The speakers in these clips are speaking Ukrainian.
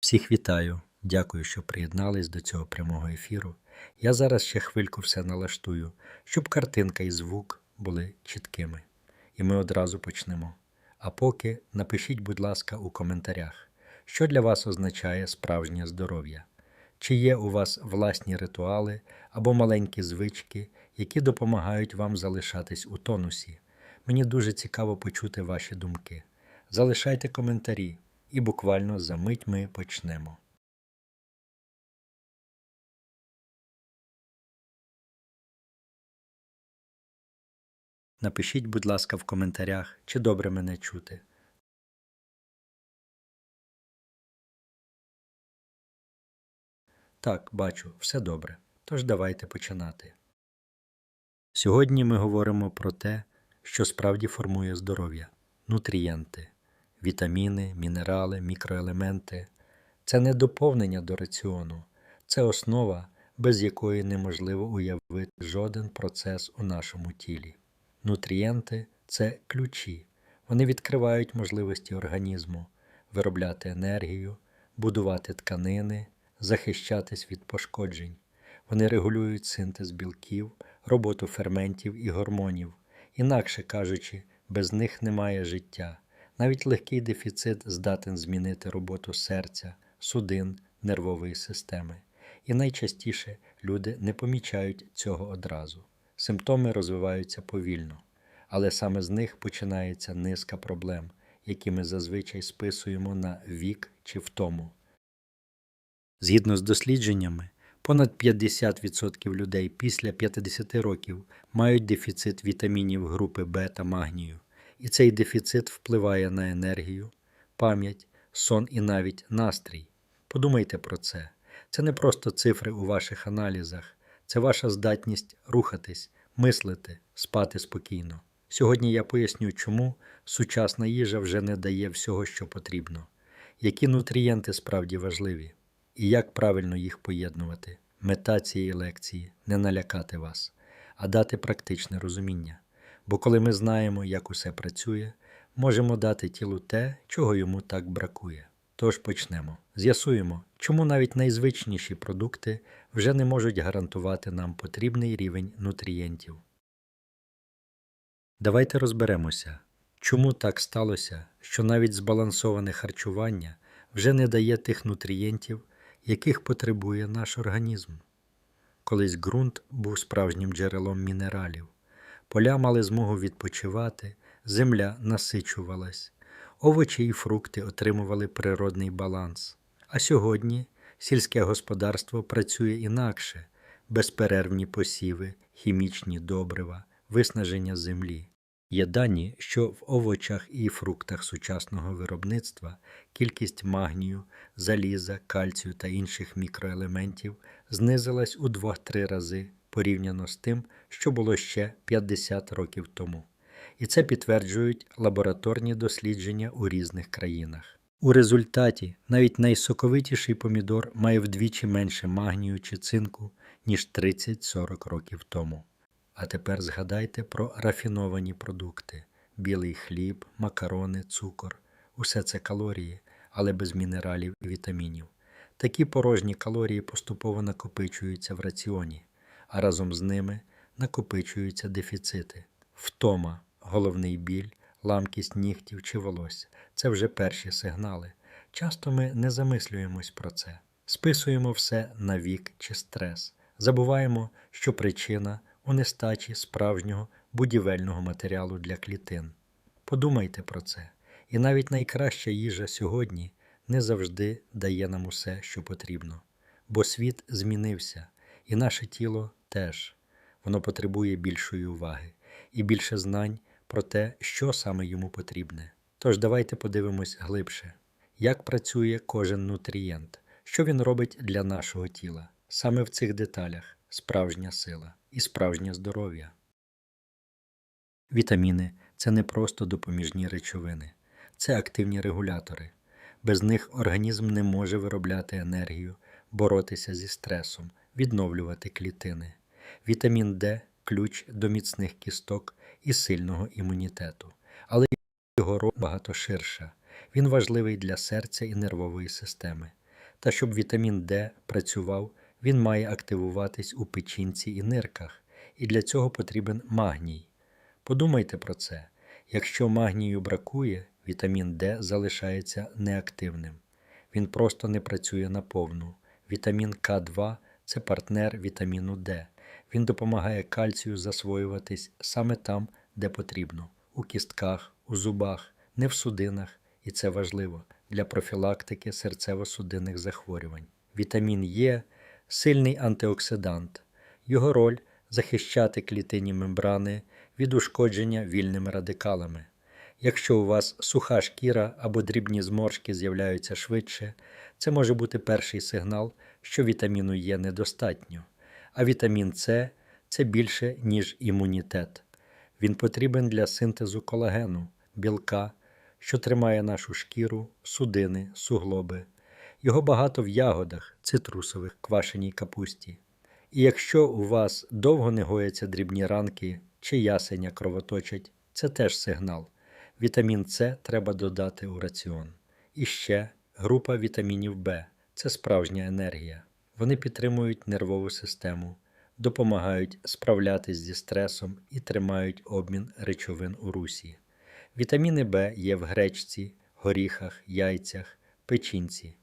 Всіх вітаю, дякую, що приєднались до цього прямого ефіру. Я зараз ще хвильку все налаштую, щоб картинка і звук були чіткими. І ми одразу почнемо. А поки напишіть, будь ласка, у коментарях, що для вас означає справжнє здоров'я. Чи є у вас власні ритуали або маленькі звички, які допомагають вам залишатись у тонусі? Мені дуже цікаво почути ваші думки. Залишайте коментарі, і буквально за мить ми почнемо. Напишіть, будь ласка, в коментарях, чи добре мене чути. Так, бачу, все добре. Тож давайте починати. Сьогодні ми говоримо про те, що справді формує здоров'я нутрієнти, вітаміни, мінерали, мікроелементи. Це не доповнення до раціону, це основа, без якої неможливо уявити жоден процес у нашому тілі. Нутрієнти це ключі, вони відкривають можливості організму виробляти енергію, будувати тканини, захищатись від пошкоджень. Вони регулюють синтез білків, роботу ферментів і гормонів. Інакше кажучи, без них немає життя. Навіть легкий дефіцит здатен змінити роботу серця, судин, нервової системи. І найчастіше люди не помічають цього одразу. Симптоми розвиваються повільно, але саме з них починається низка проблем, які ми зазвичай списуємо на вік чи втому. Згідно з дослідженнями, понад 50% людей після 50 років мають дефіцит вітамінів групи Б та магнію, і цей дефіцит впливає на енергію, пам'ять, сон і навіть настрій. Подумайте про це. Це не просто цифри у ваших аналізах, це ваша здатність рухатись, мислити, спати спокійно. Сьогодні я поясню, чому сучасна їжа вже не дає всього, що потрібно, які нутрієнти справді важливі, і як правильно їх поєднувати. Мета цієї лекції не налякати вас, а дати практичне розуміння. Бо коли ми знаємо, як усе працює, можемо дати тілу те, чого йому так бракує. Тож почнемо. З'ясуємо, чому навіть найзвичніші продукти вже не можуть гарантувати нам потрібний рівень нутрієнтів. Давайте розберемося, чому так сталося, що навіть збалансоване харчування вже не дає тих нутрієнтів, яких потребує наш організм. Колись ґрунт був справжнім джерелом мінералів, поля мали змогу відпочивати, земля насичувалась, овочі і фрукти отримували природний баланс. А сьогодні сільське господарство працює інакше, безперервні посіви, хімічні добрива, виснаження землі. Є дані, що в овочах і фруктах сучасного виробництва кількість магнію, заліза, кальцію та інших мікроелементів знизилась у 2-3 рази порівняно з тим, що було ще 50 років тому. І це підтверджують лабораторні дослідження у різних країнах. У результаті навіть найсоковитіший помідор має вдвічі менше магнію чи цинку, ніж 30-40 років тому. А тепер згадайте про рафіновані продукти: білий хліб, макарони, цукор. Усе це калорії, але без мінералів і вітамінів. Такі порожні калорії поступово накопичуються в раціоні, а разом з ними накопичуються дефіцити, втома, головний біль, ламкість нігтів чи волосся. Це вже перші сигнали. Часто ми не замислюємось про це, списуємо все на вік чи стрес, забуваємо, що причина у нестачі справжнього будівельного матеріалу для клітин. Подумайте про це, і навіть найкраща їжа сьогодні не завжди дає нам усе, що потрібно, бо світ змінився, і наше тіло теж. Воно потребує більшої уваги і більше знань про те, що саме йому потрібне. Тож давайте подивимось глибше, як працює кожен нутрієнт, що він робить для нашого тіла. Саме в цих деталях справжня сила і справжнє здоров'я. Вітаміни це не просто допоміжні речовини, це активні регулятори. Без них організм не може виробляти енергію, боротися зі стресом, відновлювати клітини. Вітамін Д ключ до міцних кісток і сильного імунітету. Але його роль багато ширша. Він важливий для серця і нервової системи. Та щоб вітамін Д працював, він має активуватись у печінці і нирках, і для цього потрібен магній. Подумайте про це. Якщо магнію бракує, вітамін Д залишається неактивним. Він просто не працює наповну. Вітамін К2 це партнер вітаміну Д. Він допомагає кальцію засвоюватись саме там, де потрібно у кістках, у зубах, не в судинах, і це важливо для профілактики серцево-судинних захворювань. Вітамін Е сильний антиоксидант. Його роль захищати клітинні мембрани від ушкодження вільними радикалами. Якщо у вас суха шкіра або дрібні зморшки з'являються швидше, це може бути перший сигнал, що вітаміну Е недостатньо. А вітамін С це більше, ніж імунітет. Він потрібен для синтезу колагену, білка, що тримає нашу шкіру, судини, суглоби. Його багато в ягодах, цитрусових, квашеній капусті. І якщо у вас довго не гояться дрібні ранки чи ясеня кровоточать, це теж сигнал. Вітамін С треба додати у раціон. І ще група вітамінів В це справжня енергія. Вони підтримують нервову систему, допомагають справлятись зі стресом і тримають обмін речовин у русі. Вітаміни В є в гречці, горіхах, яйцях, печінці.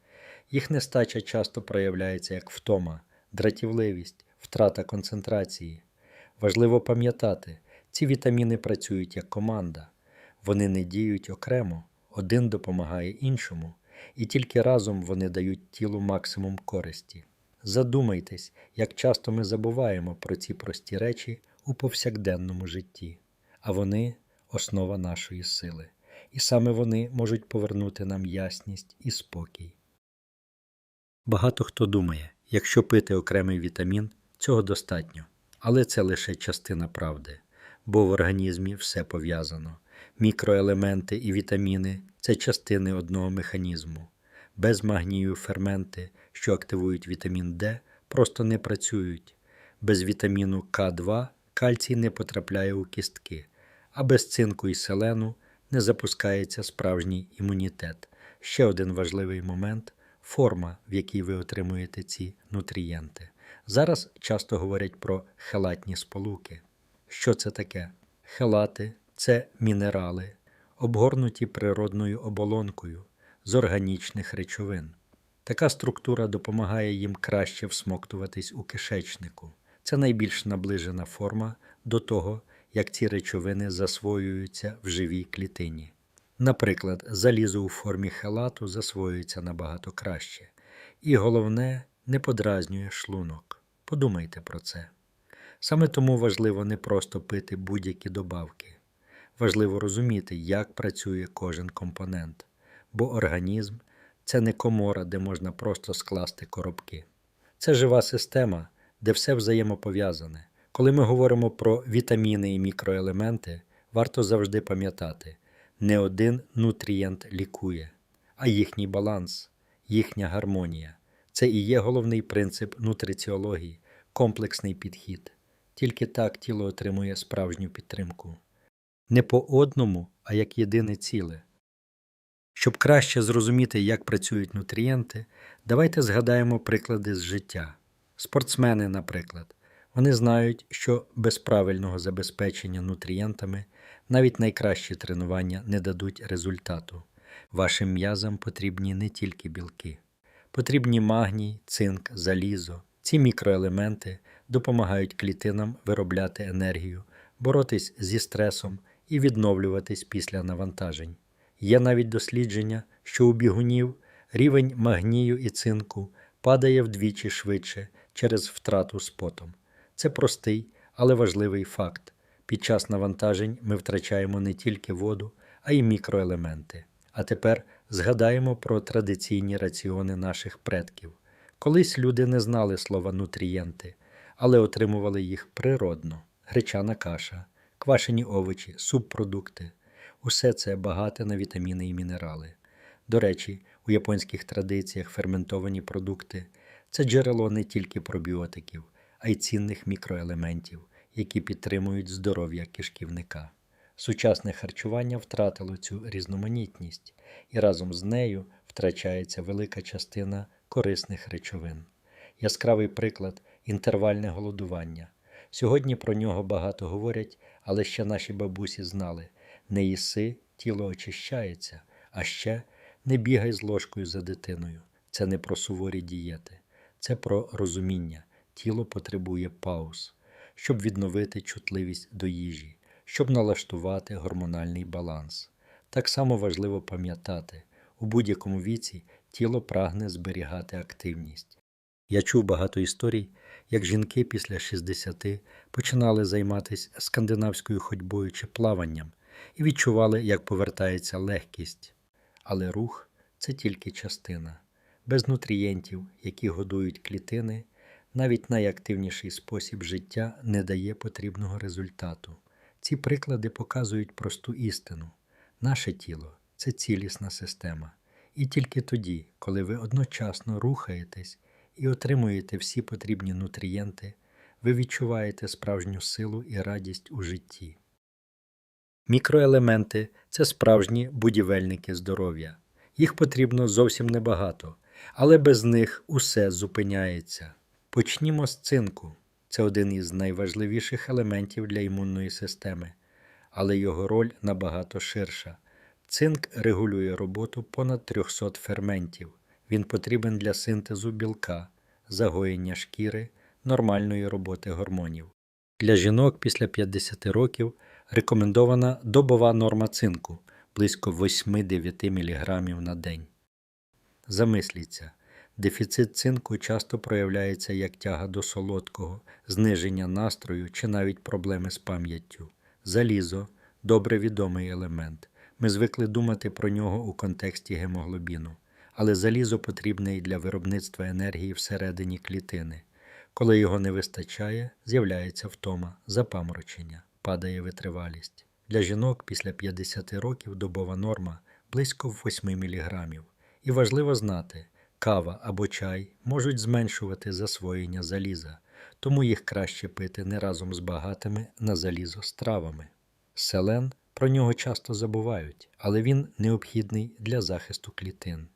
Їх нестача часто проявляється як втома, дратівливість, втрата концентрації. Важливо пам'ятати, ці вітаміни працюють як команда. Вони не діють окремо, один допомагає іншому, і тільки разом вони дають тілу максимум користі. Задумайтесь, як часто ми забуваємо про ці прості речі у повсякденному житті, а вони основа нашої сили, і саме вони можуть повернути нам ясність і спокій. Багато хто думає, якщо пити окремий вітамін, цього достатньо, але це лише частина правди, бо в організмі все пов'язано. Мікроелементи і вітаміни це частини одного механізму. Без магнію ферменти, що активують вітамін Д, просто не працюють. Без вітаміну К2 кальцій не потрапляє у кістки, а без цинку і селену не запускається справжній імунітет. Ще один важливий момент форма, в якій ви отримуєте ці нутрієнти. Зараз часто говорять про хелатні сполуки. Що це таке? Хелати це мінерали, обгорнуті природною оболонкою з органічних речовин. Така структура допомагає їм краще всмоктуватись у кишечнику. Це найбільш наближена форма до того, як ці речовини засвоюються в живій клітині. Наприклад, залізо у формі хелату засвоюється набагато краще. І головне, не подразнює шлунок. Подумайте про це. Саме тому важливо не просто пити будь-які добавки. Важливо розуміти, як працює кожен компонент, бо організм це не комора, де можна просто скласти коробки. Це жива система, де все взаємопов'язане. Коли ми говоримо про вітаміни і мікроелементи, варто завжди пам'ятати, не один нутрієнт лікує, а їхній баланс, їхня гармонія. Це і є головний принцип нутриціології, комплексний підхід. Тільки так тіло отримує справжню підтримку. Не по одному, а як єдине ціле. Щоб краще зрозуміти, як працюють нутрієнти, давайте згадаємо приклади з життя. Спортсмени, наприклад, вони знають, що без правильного забезпечення нутрієнтами навіть найкращі тренування не дадуть результату. Вашим м'язам потрібні не тільки білки, потрібні магній, цинк, залізо. Ці мікроелементи допомагають клітинам виробляти енергію, боротись зі стресом і відновлюватись після навантажень. Є навіть дослідження, що у бігунів рівень магнію і цинку падає вдвічі швидше через втрату спотом. Це простий, але важливий факт. Під час навантажень ми втрачаємо не тільки воду, а й мікроелементи. А тепер згадаємо про традиційні раціони наших предків. Колись люди не знали слова нутрієнти, але отримували їх природно: гречана каша, квашені овочі, субпродукти. Усе це багате на вітаміни і мінерали. До речі, у японських традиціях ферментовані продукти це джерело не тільки пробіотиків, а й цінних мікроелементів, які підтримують здоров'я кишківника. Сучасне харчування втратило цю різноманітність, і разом з нею втрачається велика частина корисних речовин. Яскравий приклад інтервальне голодування. Сьогодні про нього багато говорять, але ще наші бабусі знали не їси, тіло очищається, а ще не бігай з ложкою за дитиною. Це не про суворі дієти, це про розуміння. Тіло потребує пауз, щоб відновити чутливість до їжі, щоб налаштувати гормональний баланс. Так само важливо пам'ятати, у будь-якому віці тіло прагне зберігати активність. Я чув багато історій, як жінки після 60 починали займатися скандинавською ходьбою чи плаванням і відчували, як повертається легкість. Але рух це тільки частина. Без нутрієнтів, які годують клітини, навіть найактивніший спосіб життя не дає потрібного результату. Ці приклади показують просту істину. Наше тіло це цілісна система. І тільки тоді, коли ви одночасно рухаєтесь і отримуєте всі потрібні нутрієнти, ви відчуваєте справжню силу і радість у житті. Мікроелементи це справжні будівельники здоров'я. Їх потрібно зовсім небагато, але без них усе зупиняється. Почнімо з цинку. Це один із найважливіших елементів для імунної системи, але його роль набагато ширша. Цинк регулює роботу понад 300 ферментів. Він потрібен для синтезу білка, загоєння шкіри, нормальної роботи гормонів. Для жінок після 50 років рекомендована добова норма цинку близько 8-9 мг на день. Замисліться, дефіцит цинку часто проявляється як тяга до солодкого, зниження настрою чи навіть проблеми з пам'яттю. Залізо добре відомий елемент. Ми звикли думати про нього у контексті гемоглобіну, але залізо потрібне і для виробництва енергії всередині клітини. Коли його не вистачає, з'являється втома, запаморочення, падає витривалість. Для жінок після 50 років добова норма близько 8 мг. І важливо знати, кава або чай можуть зменшувати засвоєння заліза, тому їх краще пити не разом з багатими на залізо стравами. Селен про нього часто забувають, але він необхідний для захисту клітин.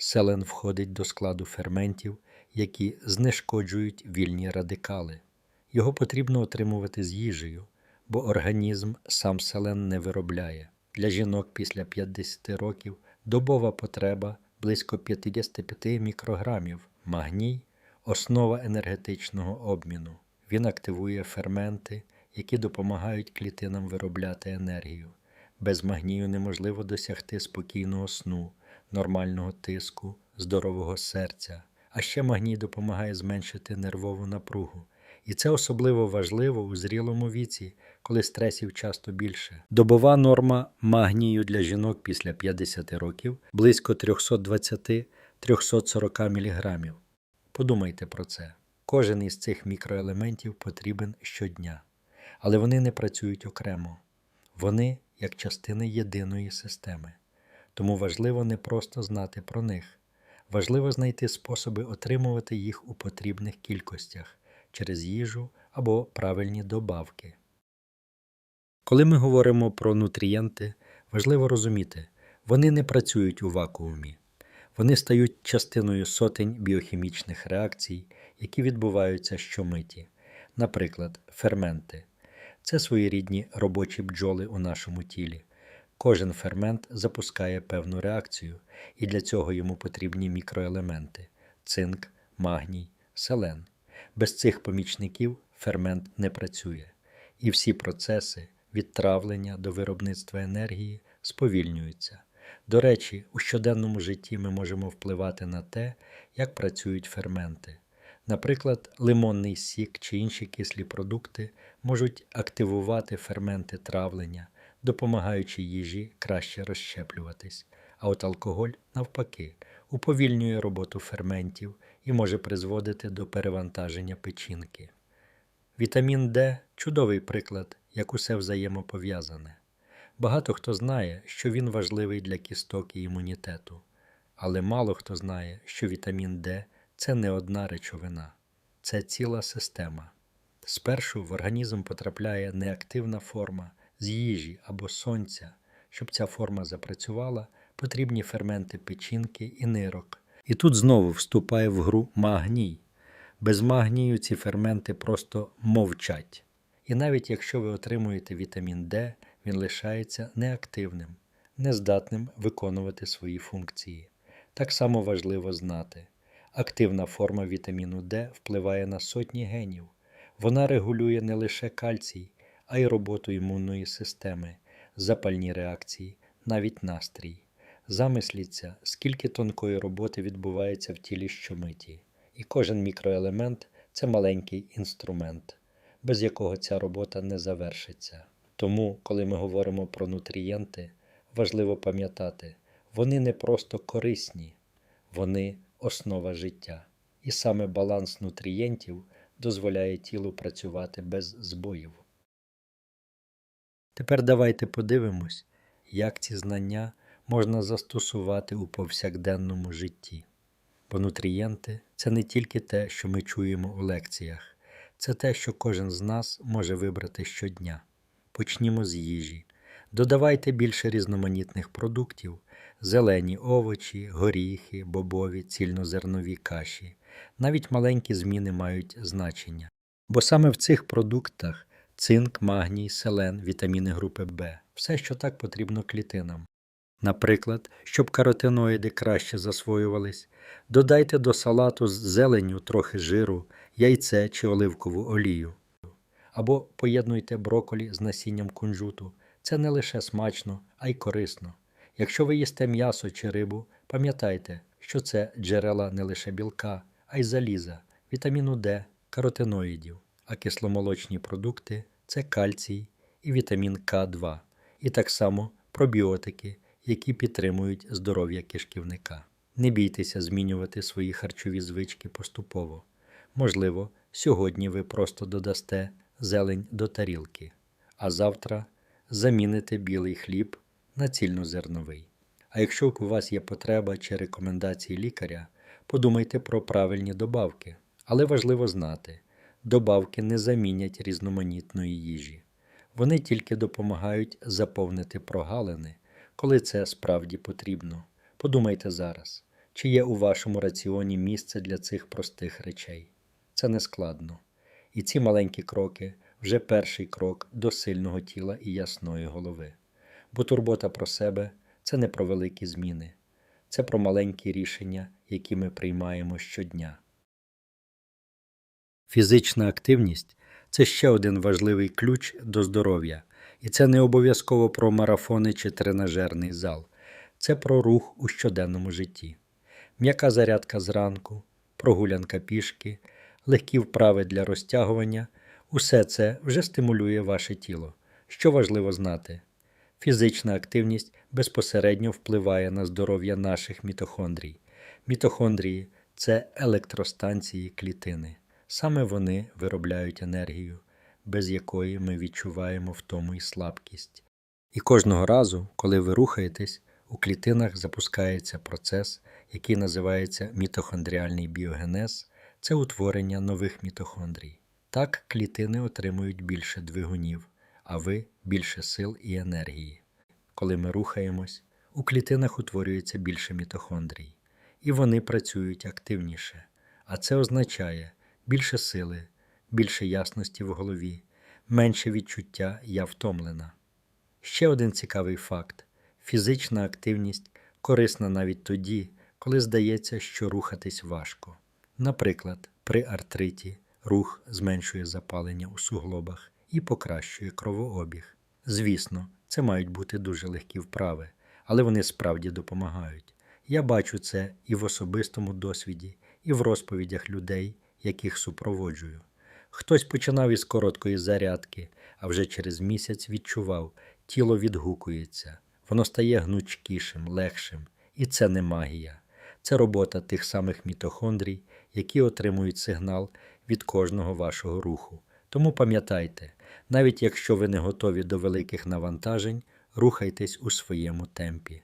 Селен входить до складу ферментів, які знешкоджують вільні радикали. Його потрібно отримувати з їжею, бо організм сам селен не виробляє. Для жінок після 50 років добова потреба близько 55 мікрограмів. Магній основа енергетичного обміну. Він активує ферменти, які допомагають клітинам виробляти енергію. Без магнію неможливо досягти спокійного сну, нормального тиску, здорового серця. А ще магній допомагає зменшити нервову напругу. І це особливо важливо у зрілому віці, коли стресів часто більше. Добова норма магнію для жінок після 50 років близько 320-340 мг. Подумайте про це. Кожен із цих мікроелементів потрібен щодня, але вони не працюють окремо. Вони як частина єдиної системи. Тому важливо не просто знати про них, важливо знайти способи отримувати їх у потрібних кількостях через їжу або правильні добавки. Коли ми говоримо про нутрієнти, важливо розуміти, вони не працюють у вакуумі, вони стають частиною сотень біохімічних реакцій, які відбуваються щомиті. Наприклад, ферменти це своєрідні робочі бджоли у нашому тілі. Кожен фермент запускає певну реакцію, і для цього йому потрібні мікроелементи цинк, магній, селен. Без цих помічників фермент не працює, і всі процеси від травлення до виробництва енергії сповільнюються. До речі, у щоденному житті ми можемо впливати на те, як працюють ферменти. Наприклад, лимонний сік чи інші кислі продукти можуть активувати ферменти травлення, допомагаючи їжі краще розщеплюватись, а от алкоголь, навпаки, уповільнює роботу ферментів і може призводити до перевантаження печінки. Вітамін Д чудовий приклад, як усе взаємопов'язане. Багато хто знає, що він важливий для кісток і імунітету, але мало хто знає, що вітамін Д це не одна речовина, це ціла система. Спершу в організм потрапляє неактивна форма з їжі або сонця. Щоб ця форма запрацювала, потрібні ферменти печінки і нирок. І тут знову вступає в гру магній. Без магнію ці ферменти просто мовчать. І навіть якщо ви отримуєте вітамін Д, він лишається неактивним, нездатним виконувати свої функції. Так само важливо знати. Активна форма вітаміну Д впливає на сотні генів. Вона регулює не лише кальцій, а й роботу імунної системи, запальні реакції, навіть настрій. Замисліться, скільки тонкої роботи відбувається в тілі щомиті, і кожен мікроелемент це маленький інструмент, без якого ця робота не завершиться. Тому, коли ми говоримо про нутрієнти, важливо пам'ятати, вони не просто корисні, вони основа життя. І саме баланс нутрієнтів дозволяє тілу працювати без збоїв. Тепер давайте подивимось, як ці знання можна застосувати у повсякденному житті. Бо нутрієнти це не тільки те, що ми чуємо у лекціях, це те, що кожен з нас може вибрати щодня. Почнімо з їжі. Додавайте більше різноманітних продуктів, зелені овочі, горіхи, бобові, цільнозернові каші. Навіть маленькі зміни мають значення. Бо саме в цих продуктах цинк, магній, селен, вітаміни групи В, все, що так потрібно клітинам. Наприклад, щоб каротиноїди краще засвоювались, додайте до салату з зеленню трохи жиру, яйце чи оливкову олію. Або поєднуйте броколі з насінням кунжуту. Це не лише смачно, а й корисно. Якщо ви їсте м'ясо чи рибу, пам'ятайте, що це джерела не лише білка, а й заліза, вітаміну Д, каротиноїдів, а кисломолочні продукти це кальцій і вітамін К2, і так само пробіотики, які підтримують здоров'я кишківника. Не бійтеся змінювати свої харчові звички поступово. Можливо, сьогодні ви просто додасте зелень до тарілки, а завтра заміните білий хліб на цільнозерновий. А якщо у вас є потреба чи рекомендації лікаря, подумайте про правильні добавки. Але важливо знати, добавки не замінять різноманітної їжі. Вони тільки допомагають заповнити прогалини, коли це справді потрібно. Подумайте зараз, чи є у вашому раціоні місце для цих простих речей. Це не складно. І ці маленькі кроки вже перший крок до сильного тіла і ясної голови. Бо турбота про себе це не про великі зміни, це про маленькі рішення, які ми приймаємо щодня. Фізична активність це ще один важливий ключ до здоров'я, і це не обов'язково про марафони чи тренажерний зал, це про рух у щоденному житті. М'яка зарядка зранку, прогулянка пішки, легкі вправи для розтягування усе це вже стимулює ваше тіло. Що важливо знати, фізична активність безпосередньо впливає на здоров'я наших мітохондрій. Мітохондрії це електростанції клітини. Саме вони виробляють енергію, без якої ми відчуваємо втому і слабкість. І кожного разу, коли ви рухаєтесь, у клітинах запускається процес, який називається мітохондріальний біогенез, це утворення нових мітохондрій. Так клітини отримують більше двигунів, а ви більше сил і енергії. Коли ми рухаємось, у клітинах утворюється більше мітохондрій, і вони працюють активніше. А це означає більше сили, більше ясності в голові, менше відчуття я втомлена. Ще один цікавий факт: фізична активність корисна навіть тоді, коли здається, що рухатись важко. Наприклад, при артриті рух зменшує запалення у суглобах і покращує кровообіг. Звісно, це мають бути дуже легкі вправи, але вони справді допомагають. Я бачу це і в особистому досвіді, і в розповідях людей, яких супроводжую. Хтось починав із короткої зарядки, а вже через місяць відчував, тіло відгукується, воно стає гнучкішим, легшим, і це не магія. Це робота тих самих мітохондрій, які отримують сигнал від кожного вашого руху. Тому пам'ятайте, навіть якщо ви не готові до великих навантажень, рухайтесь у своєму темпі,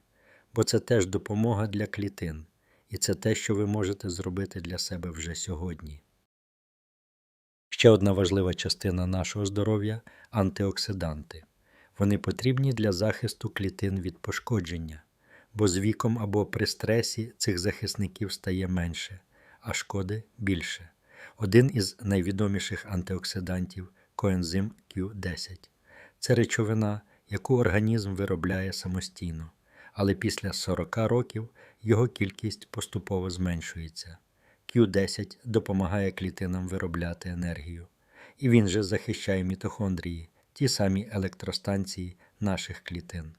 бо це теж допомога для клітин, і це те, що ви можете зробити для себе вже сьогодні. Ще одна важлива частина нашого здоров'я антиоксиданти. Вони потрібні для захисту клітин від пошкодження, бо з віком або при стресі цих захисників стає менше, а шкоди більше. Один із найвідоміших антиоксидантів коензим Q10. Це речовина, яку організм виробляє самостійно, але після 40 років його кількість поступово зменшується. Q10 допомагає клітинам виробляти енергію, і він же захищає мітохондрії, ті самі електростанції наших клітин.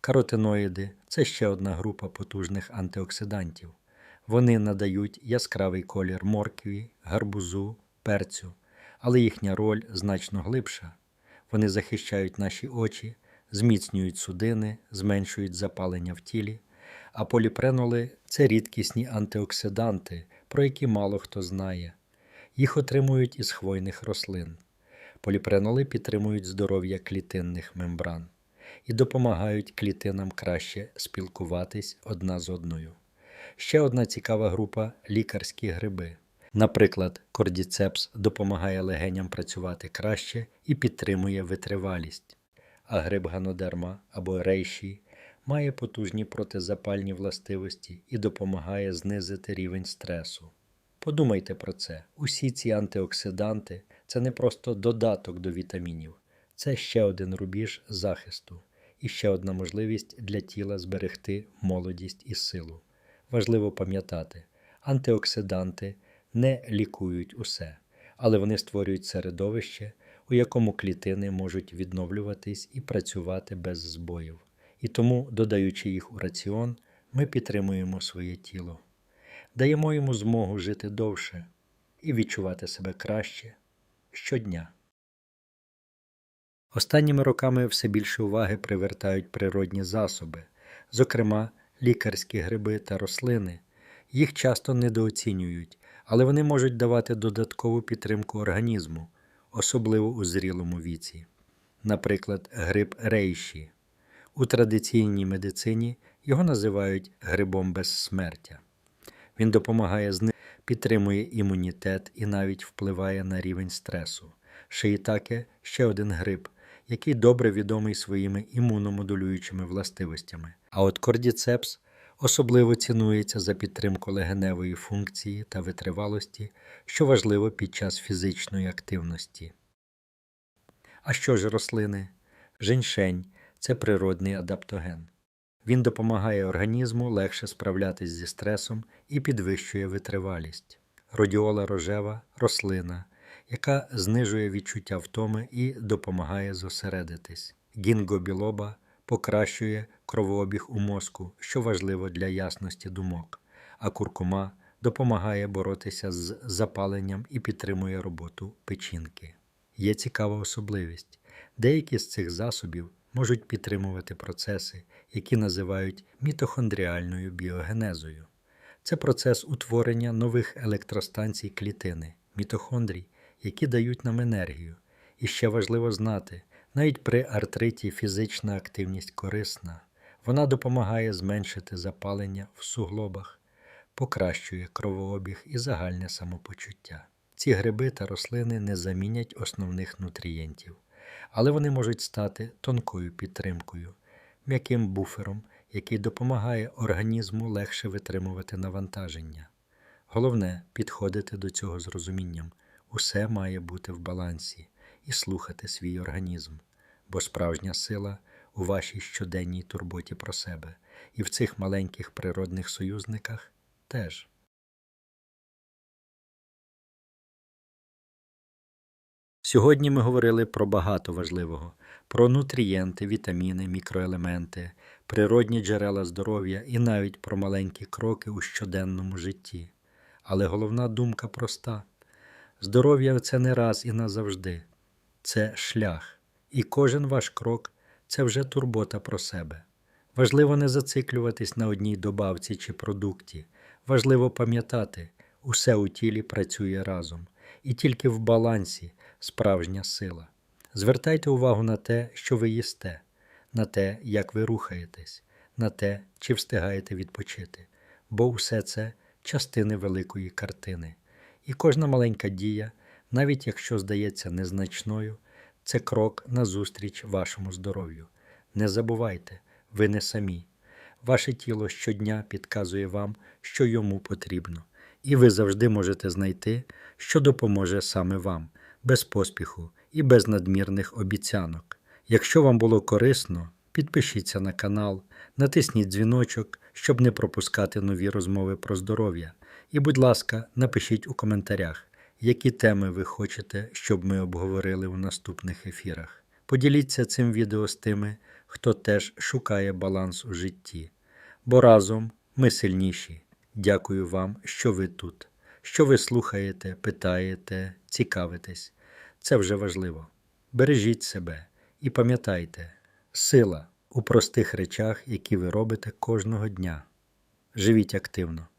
Каротиноїди це ще одна група потужних антиоксидантів. Вони надають яскравий колір моркві, гарбузу, перцю, але їхня роль значно глибша. Вони захищають наші очі, зміцнюють судини, зменшують запалення в тілі, а поліпреноли це рідкісні антиоксиданти, про які мало хто знає. Їх отримують із хвойних рослин. Поліпреноли підтримують здоров'я клітинних мембран і допомагають клітинам краще спілкуватись одна з одною. Ще одна цікава група лікарські гриби. Наприклад, кордіцепс допомагає легеням працювати краще і підтримує витривалість, а гриб ганодерма або рейші має потужні протизапальні властивості і допомагає знизити рівень стресу. Подумайте про це: усі ці антиоксиданти це не просто додаток до вітамінів, це ще один рубіж захисту і ще одна можливість для тіла зберегти молодість і силу. Важливо пам'ятати, антиоксиданти не лікують усе, але вони створюють середовище, у якому клітини можуть відновлюватись і працювати без збоїв. І тому, додаючи їх у раціон, ми підтримуємо своє тіло, даємо йому змогу жити довше і відчувати себе краще щодня. Останніми роками все більше уваги привертають природні засоби, зокрема лікарські гриби та рослини. Їх часто недооцінюють, але вони можуть давати додаткову підтримку організму, особливо у зрілому віці. Наприклад, гриб рейші. У традиційній медицині його називають грибом безсмертя. Він допомагає знищити, підтримує імунітет і навіть впливає на рівень стресу. Шиїтаке – ще один гриб, який добре відомий своїми імуномодулюючими властивостями. А от кордіцепс особливо цінується за підтримку легеневої функції та витривалості, що важливо під час фізичної активності. А що ж рослини? Женьшень це природний адаптоген. Він допомагає організму легше справлятись зі стресом і підвищує витривалість. Родіола рожева рослина, яка знижує відчуття втоми і допомагає зосередитись. Гінго білоба покращує кровообіг у мозку, що важливо для ясності думок, а куркума допомагає боротися з запаленням і підтримує роботу печінки. Є цікава особливість. Деякі з цих засобів можуть підтримувати процеси, які називають мітохондріальною біогенезою. Це процес утворення нових електростанцій клітини, мітохондрій, які дають нам енергію. І ще важливо знати, навіть при артриті фізична активність корисна, вона допомагає зменшити запалення в суглобах, покращує кровообіг і загальне самопочуття. Ці гриби та рослини не замінять основних нутрієнтів, але вони можуть стати тонкою підтримкою, м'яким буфером, який допомагає організму легше витримувати навантаження. Головне підходити до цього з розумінням. Усе має бути в балансі і слухати свій організм, бо справжня сила у вашій щоденній турботі про себе і в цих маленьких природних союзниках теж. Сьогодні ми говорили про багато важливого: про нутрієнти, вітаміни, мікроелементи, природні джерела здоров'я і навіть про маленькі кроки у щоденному житті. Але головна думка проста: здоров'я це не раз і назавжди, це шлях, і кожен ваш крок це вже турбота про себе. Важливо не зациклюватись на одній добавці чи продукті. Важливо пам'ятати, усе у тілі працює разом, і тільки в балансі справжня сила. Звертайте увагу на те, що ви їсте, на те, як ви рухаєтесь, на те, чи встигаєте відпочити, бо все це частини великої картини. І кожна маленька дія, навіть якщо здається незначною, це крок назустріч вашому здоров'ю. Не забувайте, ви не самі. Ваше тіло щодня підказує вам, що йому потрібно, і ви завжди можете знайти, що допоможе саме вам, без поспіху і без надмірних обіцянок. Якщо вам було корисно, підпишіться на канал, натисніть дзвіночок, щоб не пропускати нові розмови про здоров'я. І, будь ласка, напишіть у коментарях, які теми ви хочете, щоб ми обговорили у наступних ефірах. Поділіться цим відео з тими, хто теж шукає баланс у житті. Бо разом ми сильніші. Дякую вам, що ви тут, що ви слухаєте, питаєте, цікавитесь. Це вже важливо. Бережіть себе і пам'ятайте, сила у простих речах, які ви робите кожного дня. Живіть активно.